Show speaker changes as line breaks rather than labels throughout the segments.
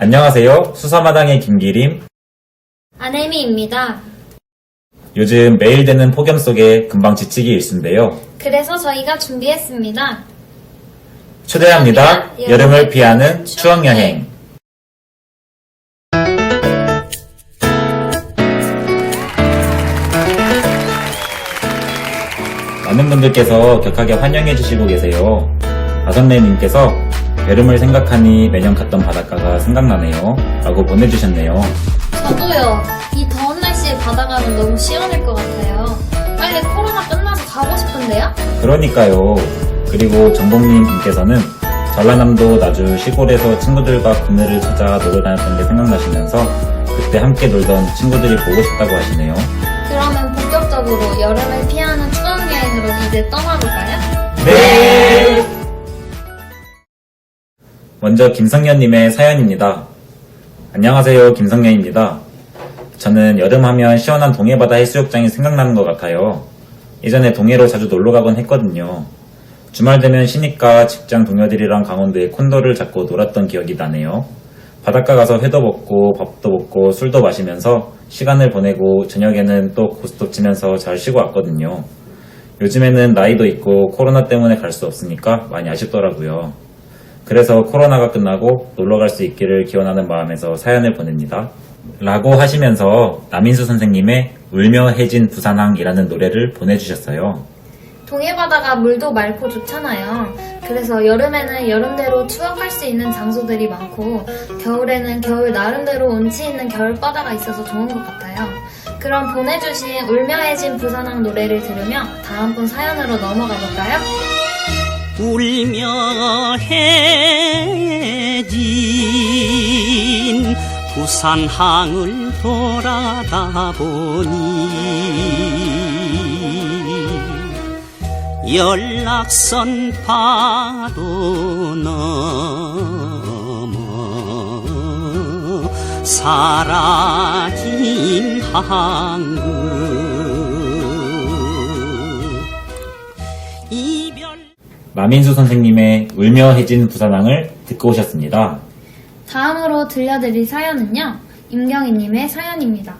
안녕하세요. 수사마당의 김기림.
아네미입니다.
요즘 매일 되는 폭염 속에 금방 지치기 일수인데요.
그래서 저희가 준비했습니다.
초대합니다. 여름을 피하는 추억 여행. 많은 분들께서 격하게 환영해 주시고 계세요. 다섯매님께서 여름을 생각하니 매년 갔던 바닷가가 생각나네요. 라고 보내주셨네요.
저도요. 이 더운 날씨에 바다가면 너무 시원할 것 같아요. 빨리 코로나 끝나서 가고 싶은데요?
그러니까요. 그리고 정복님께서는 전라남도 나주 시골에서 친구들과 그늘을 찾아 놀러 다녔던 게 생각나시면서 그때 함께 놀던 친구들이 보고 싶다고 하시네요.
그러면 본격적으로 여름을 피하는 추억 여행으로 이제 떠나볼까요?
네! 먼저 김성현님의 사연입니다. 안녕하세요. 김성현입니다. 저는 여름하면 시원한 동해바다 해수욕장이 생각나는 것 같아요. 예전에 동해로 자주 놀러 가곤 했거든요. 주말 되면 쉬니까 직장 동료들이랑 강원도에 콘도를 잡고 놀았던 기억이 나네요. 바닷가 가서 회도 먹고 밥도 먹고 술도 마시면서 시간을 보내고 저녁에는 또 고스톱 치면서 잘 쉬고 왔거든요. 요즘에는 나이도 있고 코로나 때문에 갈 수 없으니까 많이 아쉽더라고요. 그래서 코로나가 끝나고 놀러 갈 수 있기를 기원하는 마음에서 사연을 보냅니다. 라고 하시면서 남인수 선생님의 울며 해진 부산항이라는 노래를 보내주셨어요.
동해바다가 물도 맑고 좋잖아요. 그래서 여름에는 여름대로 추억할 수 있는 장소들이 많고 겨울에는 겨울 나름대로 운치 있는 겨울바다가 있어서 좋은 것 같아요. 그럼 보내주신 울며 해진 부산항 노래를 들으며 다음 분 사연으로 넘어가 볼까요?
울며 해진 부산 항을 돌아다 보니 연락선 파도 넘어 사라진 항구
남인수 선생님의 울며 해진 부산항을 듣고 오셨습니다.
다음으로 들려드릴 사연은요, 임경희님의 사연입니다.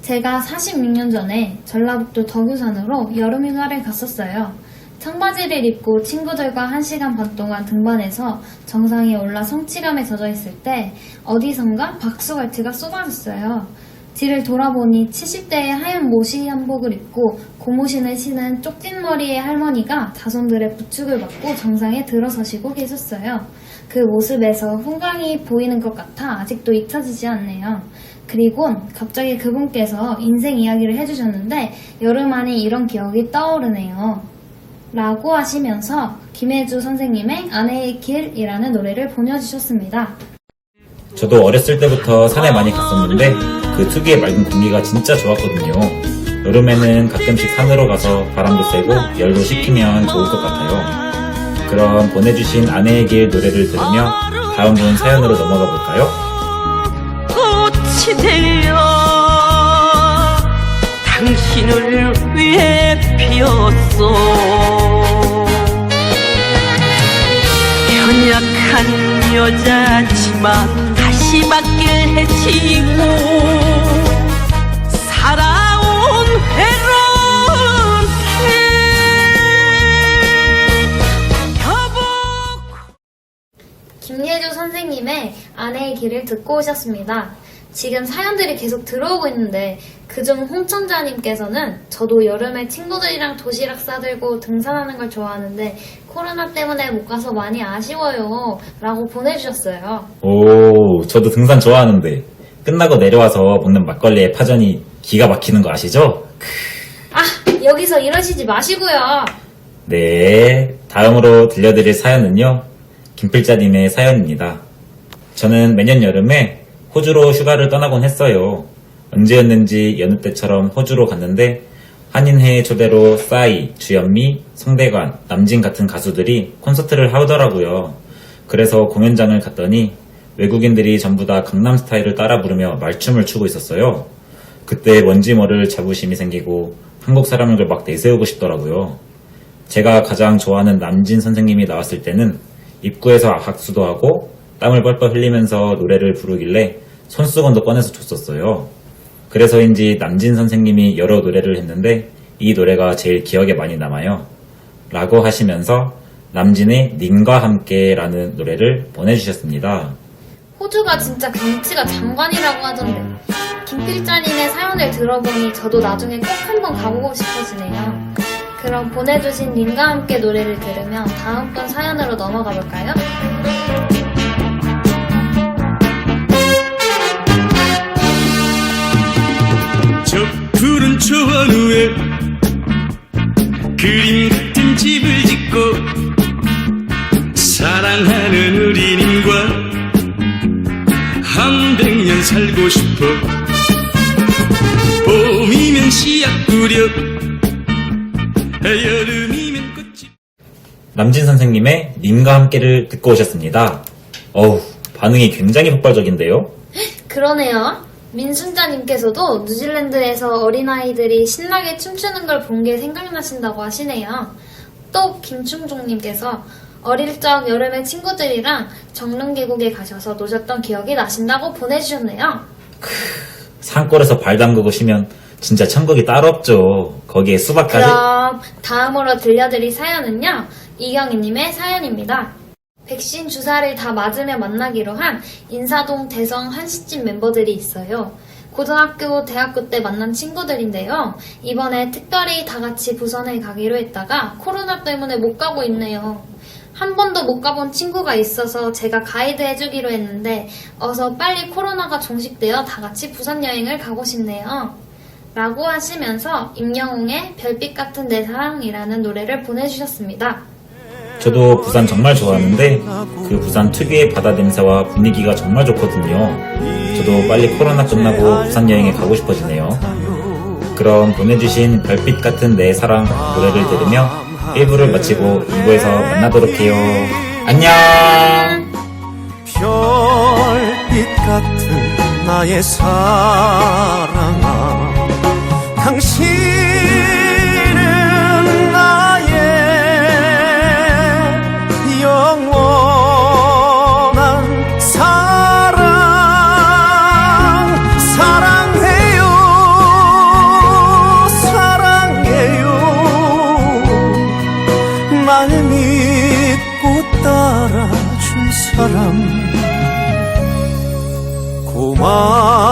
제가 46년 전에 전라북도 덕유산으로 여름휴가를 갔었어요. 청바지를 입고 친구들과 1시간 반 동안 등반해서 정상에 올라 성취감에 젖어 있을 때 어디선가 박수갈채가 쏟아졌어요. 뒤를 돌아보니 70대의 하얀 모시 한복을 입고 고무신을 신은 쪽진 머리의 할머니가 자손들의 부축을 받고 정상에 들어서시고 계셨어요. 그 모습에서 훈광이 보이는 것 같아 아직도 잊혀지지 않네요. 그리고 갑자기 그분께서 인생 이야기를 해주셨는데 여름 안에 이런 기억이 떠오르네요. 라고 하시면서 김혜주 선생님의 아내의 길이라는 노래를 보내주셨습니다.
저도 어렸을 때부터 산에 많이 갔었는데 그 특유의 맑은 공기가 진짜 좋았거든요. 여름에는 가끔씩 산으로 가서 바람도 쐬고 열도 식히면 좋을 것 같아요. 그럼 보내주신 아내의 길 노래를 들으며 다음 분 사연으로 넘어가 볼까요?
꽃이 되어 당신을 위해 피었어 연약한 여자지만 맞길 해치고 살아온 외로운 길 여보
김예주 선생님의 아내의 길을 듣고 오셨습니다. 지금 사연들이 계속 들어오고 있는데 그중 홍천자님께서는 저도 여름에 친구들이랑 도시락 싸들고 등산하는 걸 좋아하는데 코로나 때문에 못 가서 많이 아쉬워요 라고 보내주셨어요.
오, 저도 등산 좋아하는데 끝나고 내려와서 먹는 막걸리의 파전이 기가 막히는 거 아시죠?
아 여기서 이러시지 마시고요.
네, 다음으로 들려드릴 사연은요, 김필자님의 사연입니다. 저는 매년 여름에 호주로 휴가를 떠나곤 했어요. 언제였는지 여느 때처럼 호주로 갔는데, 한인회의 초대로 싸이, 주현미, 성대관, 남진 같은 가수들이 콘서트를 하더라고요. 그래서 공연장을 갔더니 외국인들이 전부 다 강남 스타일을 따라 부르며 말춤을 추고 있었어요. 그때 뭔지 모를 자부심이 생기고 한국 사람을 막 내세우고 싶더라고요. 제가 가장 좋아하는 남진 선생님이 나왔을 때는 입구에서 악수도 하고 땀을 뻘뻘 흘리면서 노래를 부르길래 손수건도 꺼내서 줬었어요. 그래서인지 남진 선생님이 여러 노래를 했는데 이 노래가 제일 기억에 많이 남아요. 라고 하시면서 남진의 님과 함께 라는 노래를 보내주셨습니다.
호주가 진짜 경치가 장관이라고 하던데 김필자님의 사연을 들어보니 저도 나중에 꼭 한번 가보고 싶어지네요. 그럼 보내주신 님과 함께 노래를 들으며 다음 번 사연으로 넘어가 볼까요?
저 푸른 초원 위에 그림 살고 싶어 봄이면 씨앗 뿌려 여름이면 꽃이
남진 선생님의 님과 함께를 듣고 오셨습니다. 어우, 반응이 굉장히 폭발적인데요?
그러네요. 민순자님께서도 뉴질랜드에서 어린아이들이 신나게 춤추는 걸 본 게 생각나신다고 하시네요. 또 김충종님께서 어릴 적 여름에 친구들이랑 정릉 계곡에 가셔서 노셨던 기억이 나신다고 보내주셨네요.
산골에서 발 담그고 쉬면 진짜 천국이 따로 없죠. 거기에 수박까지.
그럼 다음으로 들려드릴 사연은요. 이경희님의 사연입니다. 백신 주사를 다 맞으며 만나기로 한 인사동 대성 한시집 멤버들이 있어요. 고등학교, 대학교 때 만난 친구들인데요. 이번에 특별히 다 같이 부산에 가기로 했다가 코로나 때문에 못 가고 있네요. 한 번도 못 가본 친구가 있어서 제가 가이드 해주기로 했는데 어서 빨리 코로나가 종식되어 다 같이 부산 여행을 가고 싶네요. 라고 하시면서 임영웅의 별빛 같은 내 사랑이라는 노래를 보내주셨습니다.
저도 부산 정말 좋아하는데 그 부산 특유의 바다 냄새와 분위기가 정말 좋거든요. 저도 빨리 코로나 끝나고 부산 여행에 가고 싶어지네요. 그럼 보내주신 별빛 같은 내 사랑 노래를 들으며 1부를 마치고 2부에서 만나도록 해요. 안녕!
별빛 같은 나의 사랑아 당신 사람. 고마워